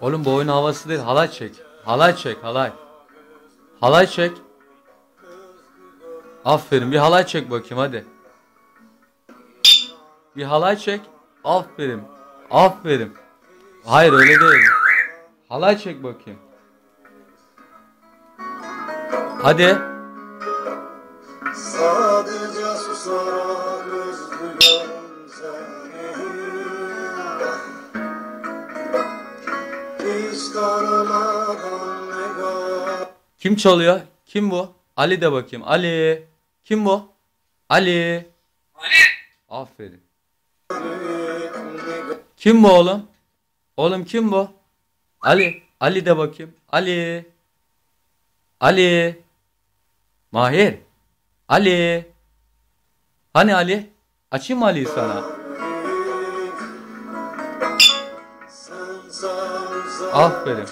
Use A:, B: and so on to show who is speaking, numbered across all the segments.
A: Oğlum bu oyun havası değil. Halay çek. Halay çek halay. Halay çek. Aferin bir halay çek bakayım hadi. Bir halay çek. Aferin. Aferin. Hayır öyle değil. Halay çek bakayım. Hadi.
B: Sadece susar
A: Kim çalıyor? Kim bu? Ali de bakayım. Ali. Kim bu? Ali. Aferin. Kim bu oğlum? Oğlum kim bu? Ali. Ali de bakayım. Ali. Ali. Mahir. Ali. Hani Ali? Açayım mı Ali'yi sana? Aferin.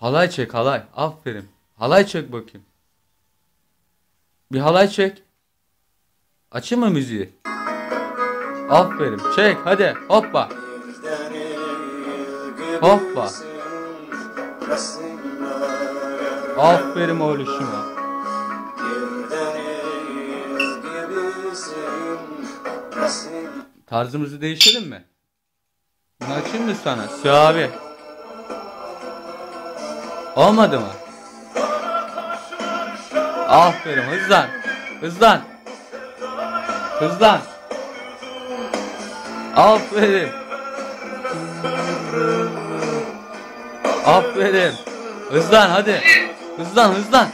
A: Halay çek halay. Aferin. Halay çek bakayım. Bir halay çek. Açayım mı müziği? Aferin. Çek hadi. Hoppa. Hoppa. Aferin oğluşuma. Tarzımızı değişelim mi? Bunu açayım mı sana? Su abi. Olmadı mı? Aferin hızlan. Hızlan. Hızlan. Aferin. Aferin. Hızlan hadi. Hızlan hızlan.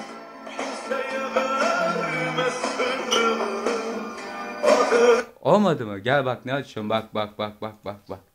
A: Olmadı mı? Gel bak ne açıyorum. Bak bak bak bak bak bak.